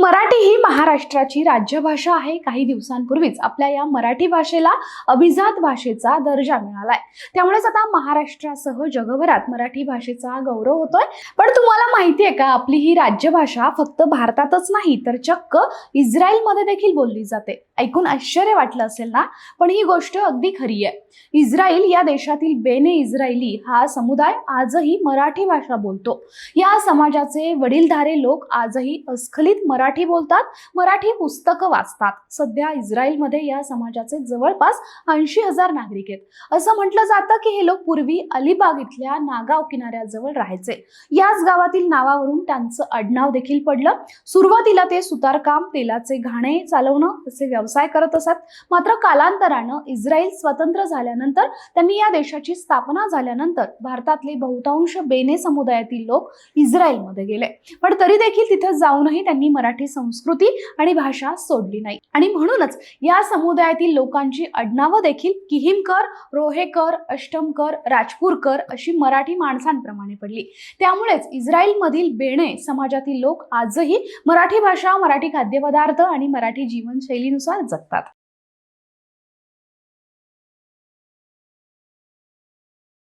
मराठी ही महाराष्ट्राची राज्यभाषा आहे. काही दिवसांपूर्वीच आपल्या या मराठी भाषेला अभिजात भाषेचा दर्जा मिळालाय. त्यामुळेच आता महाराष्ट्रासह जगभरात मराठी भाषेचा गौरव होतोय. पण तुम्हाला माहिती आहे का आपली ही राज्यभाषा फक्त भारतातच नाही तर चक्क इस्रायलमध्ये देखील बोलली जाते. ऐकून आश्चर्य वाटलं असेल ना? पण ही गोष्ट अगदी खरी आहे. इस्रायल या देशातील बेने इस्रायली हा समुदाय आजही मराठी भाषा बोलतो. या समाजाचे वडीलधारे लोक आजही अस्खलित मराठी बोलतात मराठी पुस्तकं वाचतात. सध्या इस्रायलमध्ये या समाजाचे जवळपास ऐंशी हजार नागरिक आहेत. असं म्हटलं जातं की हे लोक पूर्वी अलिबाग इथल्या नागाव किनाऱ्याजवळ राहायचे. याच गावातील नावावरून त्यांचं आडनाव देखील पडलं. सुरुवातीला ते सुतारकाम तेलाचे घाणे चालवणं असे व्यवसाय करत असत. मात्र कालांतरानं इस्रायल स्वतंत्र झाल्यानंतर त्यांनी या देशाची स्थापना झाल्यानंतर भारतातले बहुतांश बेने समुदायातील लोक इस्रायलमध्ये गेले. पण तरी देखील तिथे जाऊनही त्यांनी मराठी मराठी संस्कृती आणि भाषा सोडली नाही. आणि म्हणूनच या समुदायातील लोकांची आडनावं देखील किहिमकर रोहेकर अष्टमकर राजपूरकर अशी मराठी माणसांप्रमाणे पडली. त्यामुळेच इस्रायलमधील बेणे समाजातील लोक आजही मराठी भाषा मराठी खाद्यपदार्थ आणि मराठी जीवनशैलीनुसार जगतात.